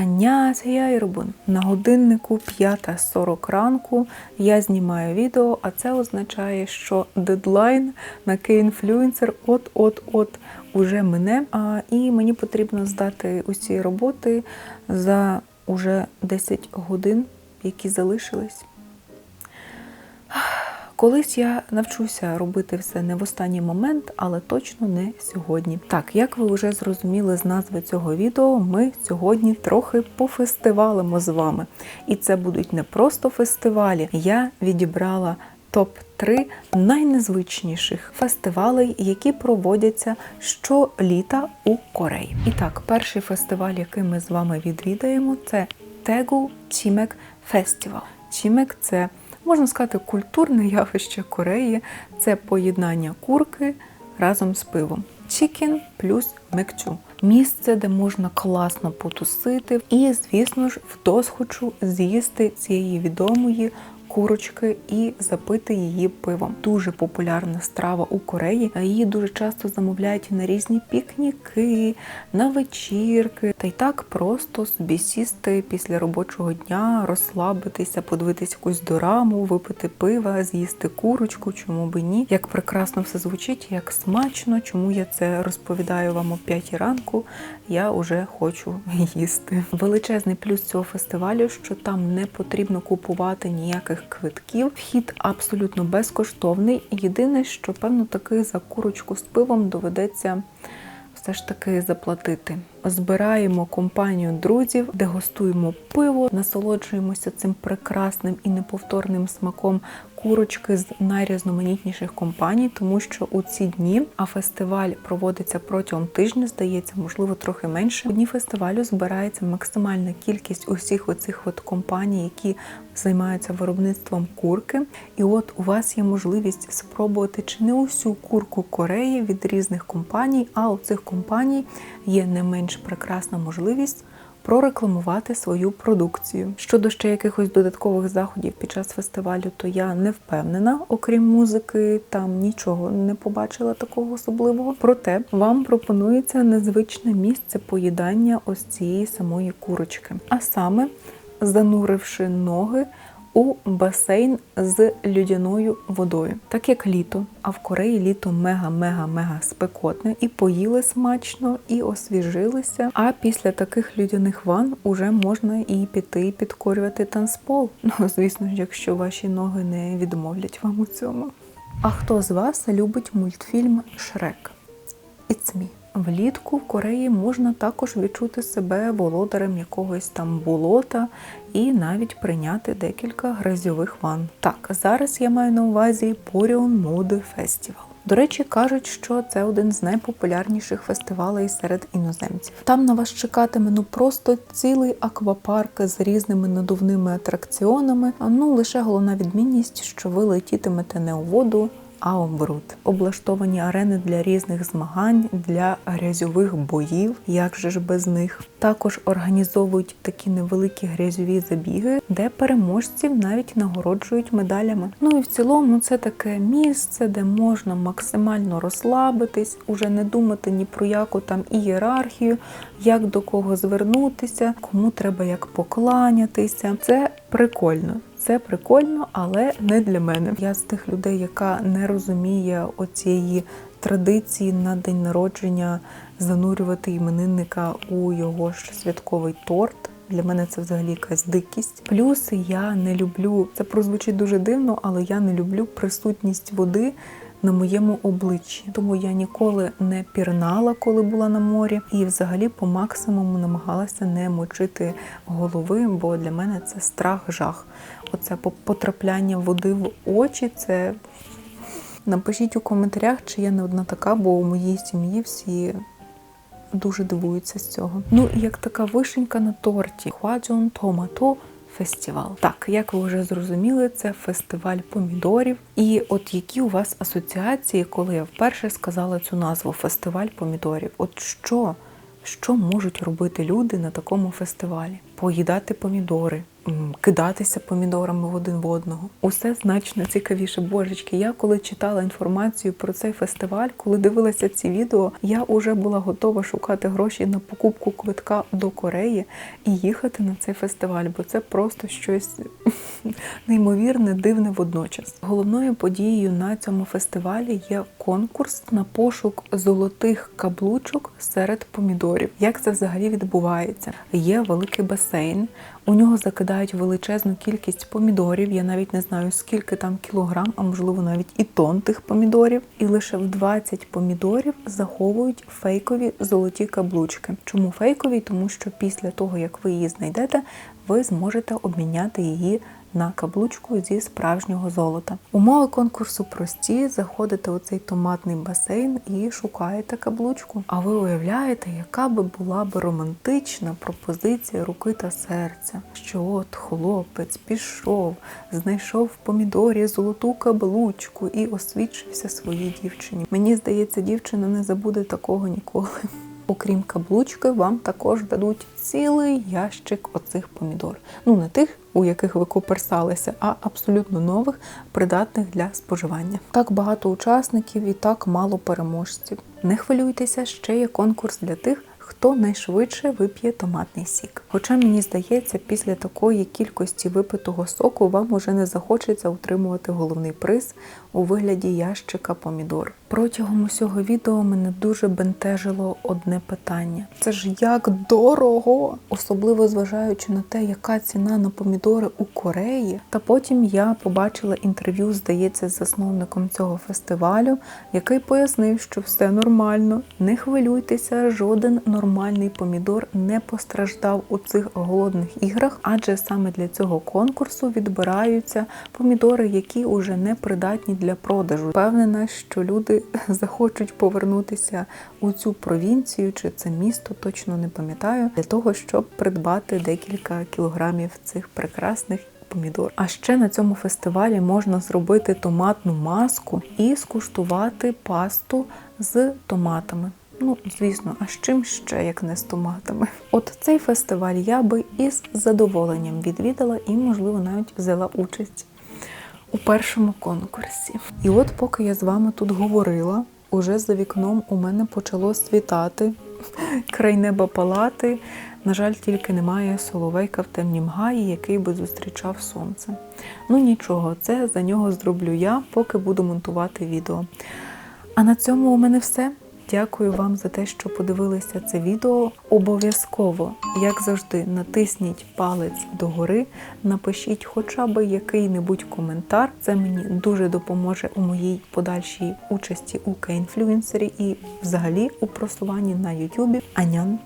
Аннясія Ірбун. На годиннику 5.40 ранку я знімаю відео, а це означає, що дедлайн на кей-інфлюенсер от-от-от уже мене. А, і мені потрібно здати усі роботи за уже 10 годин, які залишились. Колись я навчуся робити все не в останній момент, але точно не сьогодні. Так, як ви вже зрозуміли з назви цього відео, ми сьогодні трохи пофестивалимо з вами. І це будуть не просто фестивалі. Я відібрала топ-3 найнезвичніших фестивалей, які проводяться щоліта у Кореї. І так, перший фестиваль, який ми з вами відвідаємо, це Тегу Чімек Фестивал. Чімек це можна сказати, культурне явище Кореї це поєднання курки разом з пивом. Чікін плюс мекчу. Місце, де можна класно потусити, і, звісно ж, вдосхочу з'їсти цієї відомої курочки і запити її пивом. Дуже популярна страва у Кореї. Її дуже часто замовляють на різні пікніки, на вечірки. Та й так просто собі сісти після робочого дня, розслабитися, подивитися якусь дораму, випити пива, з'їсти курочку, чому би ні. Як прекрасно все звучить, як смачно, чому я це розповідаю вам о 5 ранку. Я вже хочу їсти. Величезний плюс цього фестивалю, що там не потрібно купувати ніяких квитків. Вхід абсолютно безкоштовний. Єдине, що певно таки за курочку з пивом доведеться все ж таки заплатити. Збираємо компанію друзів, дегустуємо пиво, насолоджуємося цим прекрасним і неповторним смаком курочки з найрізноманітніших компаній, тому що у ці дні, а фестиваль проводиться протягом тижня, здається, можливо, трохи менше. У дні фестивалю збирається максимальна кількість усіх оцих от компаній, які займаються виробництвом курки. І от у вас є можливість спробувати чи не усю курку Кореї від різних компаній, а у цих компаній є не менш прекрасна можливість прорекламувати свою продукцію. Щодо ще якихось додаткових заходів під час фестивалю, то я не впевнена, окрім музики, там нічого не побачила такого особливого. Проте вам пропонується незвичне місце поїдання ось цієї самої курочки, а саме зануривши ноги у басейн з людяною водою. Так як літо, а в Кореї літо мега-мега-мега спекотне, і поїли смачно, і освіжилися. А після таких людяних ван уже можна і піти підкорювати танцпол. Ну, звісно ж, якщо ваші ноги не відмовлять вам у цьому. А хто з вас любить мультфільм Шрек? It's me. Влітку в Кореї можна також відчути себе володарем якогось там болота і навіть прийняти декілька грязьових ван. Так, зараз я маю на увазі Поріон Моди Фестивал. До речі, кажуть, що це один з найпопулярніших фестивалей серед іноземців. Там на вас чекатиме ну просто цілий аквапарк з різними надувними атракціонами. Ну лише головна відмінність, що ви летітимете не у воду, а. Облаштовані арени для різних змагань, для грязьових боїв, як же ж без них. Також організовують такі невеликі грязьові забіги, де переможців навіть нагороджують медалями. Ну і в цілому це таке місце, де можна максимально розслабитись, уже не думати ні про яку там ієрархію, як до кого звернутися, кому треба як покланятися. Це прикольно. Це прикольно, але не для мене. Я з тих людей, яка не розуміє оцієї традиції на день народження занурювати іменинника у його ж святковий торт. Для мене це взагалі якась дикість. Плюс я не люблю, це прозвучить дуже дивно, але я не люблю присутність води на моєму обличчі. Тому я ніколи не пірнала, коли була на морі, і взагалі по максимуму намагалася не мочити голови, бо для мене це страх, жах. Оце потрапляння води в очі. Це напишіть у коментарях, чи я не одна така, бо у моїй сім'ї всі. Дуже дивуються з цього. Ну як така вишенька на торті Хваджон Томато фестивал. Так, як ви вже зрозуміли, це фестиваль помідорів. І от які у вас асоціації, коли я вперше сказала цю назву фестиваль помідорів? От що? Що можуть робити люди на такому фестивалі? поїдати помідори, кидатися помідорами один в одного. Усе значно цікавіше. Божечки, я коли читала інформацію про цей фестиваль, коли дивилася ці відео, я вже була готова шукати гроші на покупку квитка до Кореї і їхати на цей фестиваль, бо це просто щось неймовірне, дивне водночас. Головною подією на цьому фестивалі є конкурс на пошук золотих каблучок серед помідорів. Як це взагалі відбувається? Є великий басейн. У нього закидають величезну кількість помідорів. Я навіть не знаю скільки там кілограм, а можливо навіть і тон тих помідорів. І лише в 20 помідорів заховують фейкові золоті каблучки. Чому фейкові? Тому що після того, як ви її знайдете, ви зможете обміняти її на каблучку зі справжнього золота. Умови конкурсу прості: заходите у цей томатний басейн і шукаєте каблучку. А ви уявляєте, яка би була б романтична пропозиція руки та серця, що от хлопець пішов, знайшов в помідорі золоту каблучку і освідчився своїй дівчині. Мені здається, дівчина не забуде такого ніколи. Окрім каблучки, вам також дадуть цілий ящик оцих помідор. Ну не тих, у яких ви коперсалися, а абсолютно нових, придатних для споживання. Так багато учасників і так мало переможців. Не хвилюйтеся, ще є конкурс для тих. Хто найшвидше вип'є томатний сік? Хоча мені здається, після такої кількості випитого соку вам уже не захочеться утримувати головний приз у вигляді ящика помідор. Протягом усього відео мене дуже бентежило одне питання: це ж як дорого, особливо зважаючи на те, яка ціна на помідори у Кореї. Та потім я побачила інтерв'ю, здається, з засновником цього фестивалю, який пояснив, що все нормально, не хвилюйтеся, жоден нормальний помідор не постраждав у цих голодних іграх, адже саме для цього конкурсу відбираються помідори, які уже не придатні для продажу. Впевнена, що люди захочуть повернутися у цю провінцію чи це місто, точно не пам'ятаю, для того, щоб придбати декілька кілограмів цих прекрасних. Помідор. А ще на цьому фестивалі можна зробити томатну маску і скуштувати пасту з томатами. Ну, звісно, а з чим ще, як не з томатами? От цей фестиваль я би із задоволенням відвідала і, можливо, навіть взяла участь у першому конкурсі. І от, поки я з вами тут говорила, уже за вікном у мене почало світати край неба палати. На жаль, тільки немає соловейка в темнім гаї, який би зустрічав сонце. Ну нічого, це за нього зроблю я, поки буду монтувати відео. А на цьому у мене все. Дякую вам за те, що подивилися це відео. Обов'язково, як завжди, натисніть палець догори, напишіть хоча б який-небудь коментар. Це мені дуже допоможе у моїй подальшій участі у K-інфлюенсері і взагалі у просуванні на Ютубі. Анян!